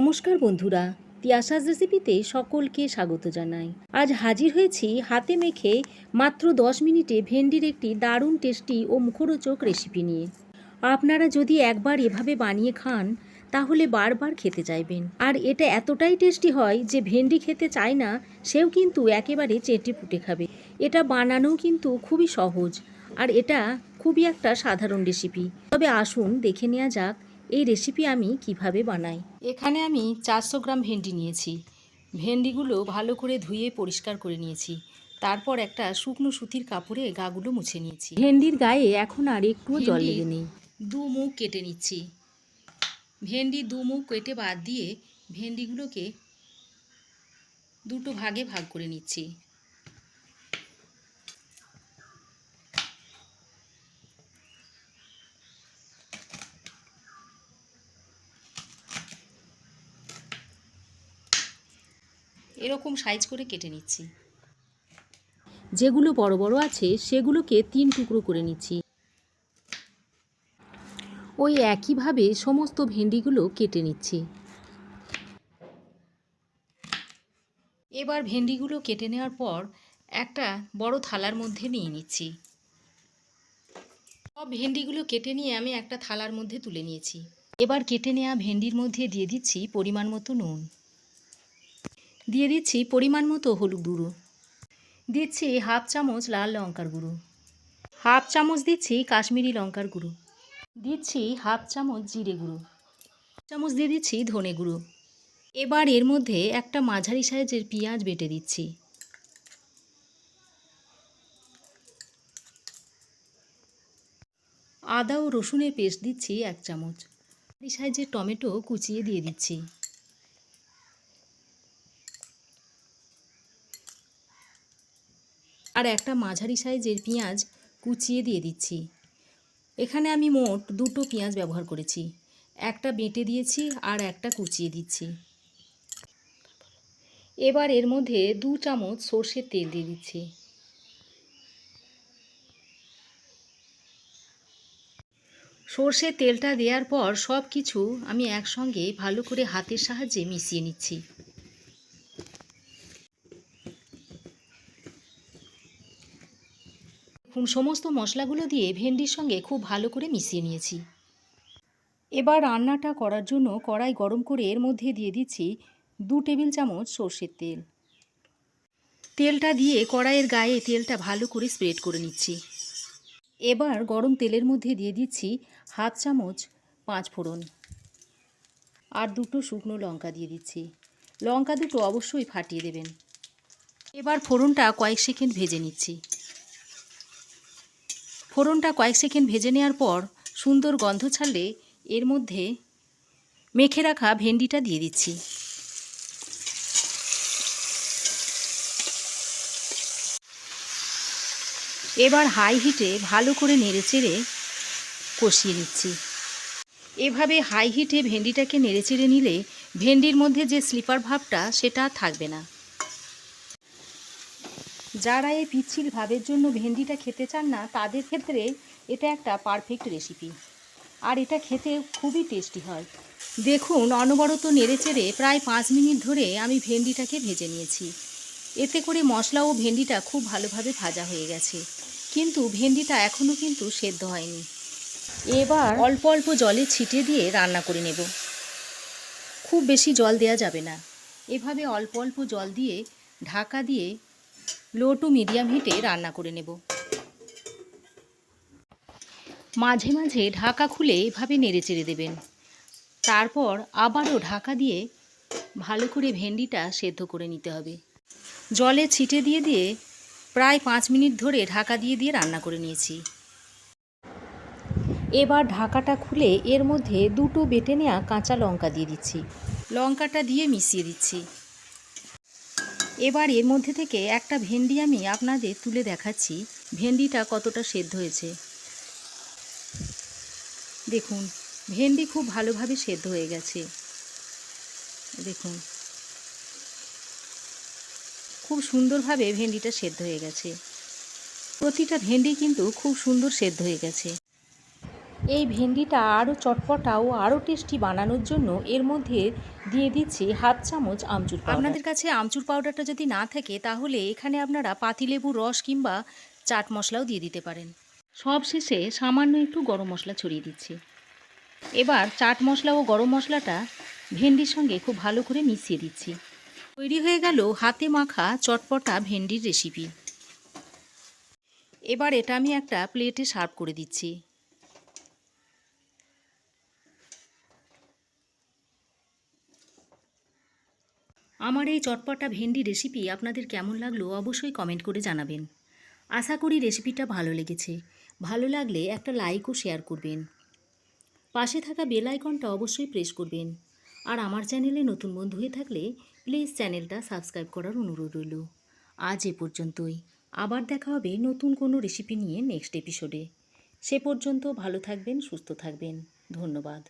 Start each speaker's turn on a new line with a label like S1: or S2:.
S1: নমস্কার বন্ধুরা, তিয়াশাস রেসিপিতে সকলকে স্বাগত জানাই। আজ হাজির হয়েছি হাতে মেখে মাত্র দশ মিনিটে ভেন্ডির একটি দারুণ টেস্টি ও মুখরোচক রেসিপি নিয়ে। আপনারা যদি একবার এভাবে বানিয়ে খান, তাহলে বারবার খেতে চাইবেন। আর এটা এতটাই টেস্টি হয় যে ভেন্ডি খেতে চায় না, সেও কিন্তু একেবারে চেটে পুটে খাবে। এটা বানানোও কিন্তু খুবই সহজ, আর এটা খুবই একটা সাধারণ রেসিপি। তবে আসুন দেখে নেওয়া যাক এই রেসিপি আমি কীভাবে বানাই? এখানে আমি চারশো গ্রাম ভেন্ডি নিয়েছি। ভেন্ডিগুলো ভালো করে ধুয়ে পরিষ্কার করে নিয়েছি। তারপর একটা শুকনো সুতির কাপড়ে গাগুলো মুছে নিয়েছি। ভেন্ডির গায়ে এখন আর একটুও জল লেগে নেই। দু মুখ কেটে নিচ্ছি। ভেন্ডি দু মুখ কেটে বাদ দিয়ে ভেন্ডিগুলোকে দুটো ভাগে ভাগ করে নিচ্ছি। এরকম সাইজ করে কেটে নিচ্ছি। যেগুলো বড় বড় আছে সেগুলোকে তিন টুকরো করে নিচ্ছি। ওই একইভাবে সমস্ত ভেন্ডিগুলো কেটে নিচ্ছি। এবার ভেন্ডিগুলো কেটে নেওয়ার পর একটা বড় থালার মধ্যে নিয়ে নিচ্ছি। সব ভেন্ডিগুলো কেটে নিয়ে আমি একটা থালার মধ্যে তুলে নিয়েছি। এবার কেটে নেওয়া ভেন্ডির মধ্যে দিয়ে দিচ্ছি পরিমাণ মতো নুন। দিয়ে দিচ্ছি পরিমাণ মতো হলুদ গুঁড়ো। দিচ্ছি হাফ চামচ লাল লঙ্কার গুঁড়ো। হাফ চামচ দিচ্ছি কাশ্মীরি লঙ্কার গুঁড়ো। দিচ্ছি হাফ চামচ জিরে গুঁড়ো। চামচ দিয়ে দিচ্ছি ধনে গুঁড়ো। এবার এর মধ্যে একটা মাঝারি সাইজের পেঁয়াজ বেটে দিচ্ছি। আদা ও রসুনের পেস্ট দিচ্ছি এক চামচ। সাইজের টমেটো কুচিয়ে দিয়ে দিচ্ছি। আর একটা মাঝারি সাইজের পেঁয়াজ কুচিয়ে দিয়ে দিচ্ছি। এখানে আমি মোট দুটো পেঁয়াজ ব্যবহার করেছি। একটা বেটে দিয়েছি আর একটা কুচিয়ে দিচ্ছি। এবার এর মধ্যে দু চামচ সর্ষের তেল দিয়ে দিচ্ছি। সর্ষের তেলটা দেওয়ার পর সব কিছু আমি একসঙ্গে ভালো করে হাতের সাহায্যে মিশিয়ে নিচ্ছি। সমস্ত মশলাগুলো দিয়ে ভেন্ডির সঙ্গে খুব ভালো করে মিশিয়ে নিয়েছি। এবার রান্নাটা করার জন্য কড়াই গরম করে এর মধ্যে দিয়ে দিচ্ছি দু টেবিল চামচ সর্ষের তেল। তেলটা দিয়ে কড়াইয়ের গায়ে তেলটা ভালো করে স্প্রেড করে নিচ্ছি। এবার গরম তেলের মধ্যে দিয়ে দিচ্ছি হাফ চামচ পাঁচ ফোড়ন আর দুটো শুকনো লঙ্কা দিয়ে দিচ্ছি। লঙ্কা দুটো অবশ্যই ফাটিয়ে দেবেন। এবার ফোড়নটা কয়েক সেকেন্ড ভেজে নিচ্ছি। ফোড়নটা কয়েক সেকেন্ড ভেজে নেওয়ার পর সুন্দর গন্ধ ছাড়লে এর মধ্যে মেখে রাখা ভেন্ডিটা দিয়ে দিচ্ছি। এবার হাই হিটে ভালো করে নেড়ে চেড়ে কষিয়ে নিচ্ছি। এভাবে হাই হিটে ভেন্ডিটাকে নেড়ে চেড়ে নিলে ভেন্ডির মধ্যে যে স্লিপার ভাবটা সেটা থাকবে না। যারা এই পিচ্ছিল ভাবের জন্য ভেন্ডিটা খেতে চান না, তাদের ক্ষেত্রে এটা একটা পারফেক্ট রেসিপি আর এটা খেতে খুবই টেস্টি হয়। দেখুন, অনবরত নেড়েচেড়ে প্রায় পাঁচ মিনিট ধরে আমি ভেন্ডিটাকে ভেজে নিয়েছি। এতে করে মশলা ও ভেন্ডিটা খুব ভালোভাবে ভাজা হয়ে গেছে। কিন্তু ভেন্ডিটা এখনও কিন্তু সেদ্ধ হয়নি। এবার অল্প অল্প জলে ছিটে দিয়ে রান্না করে নেব। খুব বেশি জল দেওয়া যাবে না। এভাবে অল্প অল্প জল দিয়ে ঢাকা দিয়ে লো টু মিডিয়াম হিটে রান্না করে নেব। মাঝে মাঝে ঢাকা খুলে এভাবে নেড়ে চেড়ে দেবেন। তারপর আবারও ঢাকা দিয়ে ভালো করে ভেন্ডিটা সেদ্ধ করে নিতে হবে। জলে ছিটে দিয়ে দিয়ে প্রায় পাঁচ মিনিট ধরে ঢাকা দিয়ে দিয়ে রান্না করে নিয়েছি। এবার ঢাকাটা খুলে এর মধ্যে দুটো বেটে নেওয়া কাঁচা লঙ্কা দিয়ে দিচ্ছি। লঙ্কাটা দিয়ে মিশিয়ে দিচ্ছি। এবার এর মধ্যে থেকে একটা ভেন্ডি আমি আপনাদের তুলে দেখাচ্ছি। ভেন্ডিটা কতটা সেদ্ধ হয়েছে। দেখুন, ভেন্ডি খুব ভালোভাবে সেদ্ধ হয়ে গেছে। দেখুন। খুব সুন্দরভাবে ভেন্ডিটা সেদ্ধ হয়ে গেছে। প্রতিটা ভেন্ডি কিন্তু খুব সুন্দর সেদ্ধ হয়ে গেছে। এই ভেন্ডিটা আরও চটপটা ও আরও টেস্টি বানানোর জন্য এর মধ্যে দিয়ে দিচ্ছি হাফ চামচ আমচুর আপনাদের কাছে আমচুর পাউডারটা যদি না থাকে, তাহলে এখানে আপনারা পাতিলেবুর রস কিংবা চাট মশলাও দিয়ে দিতে পারেন। সব শেষে সামান্য একটু গরম মশলা ছড়িয়ে দিচ্ছি। এবার চাট মশলা ও গরম মশলাটা ভেন্ডির সঙ্গে খুব ভালো করে মিশিয়ে দিচ্ছি। তৈরি হয়ে গেল হাতে মাখা চটপটা ভেন্ডির রেসিপি এবার এটা আমি একটা প্লেটে সার্ভ করে দিচ্ছি। আমার এই চটপটা ভেন্ডি রেসিপি আপনাদের কেমন লাগল অবশ্যই কমেন্ট করে জানাবেন। আশা করি রেসিপিটা ভালো লেগেছে। ভালো লাগলে একটা লাইক ও শেয়ার করবেন। পাশে থাকা বেল আইকনটা অবশ্যই প্রেস করবেন। আর আমার চ্যানেলে নতুন বন্ধু হয়ে থাকলে প্লিজ চ্যানেলটা সাবস্ক্রাইব করার অনুরোধ রইল। আজ এ পর্যন্তই। আবার দেখা হবে নতুন কোনো রেসিপি নিয়ে নেক্সট এপিসোডে সে পর্যন্ত ভালো থাকবেন, সুস্থ থাকবেন। ধন্যবাদ।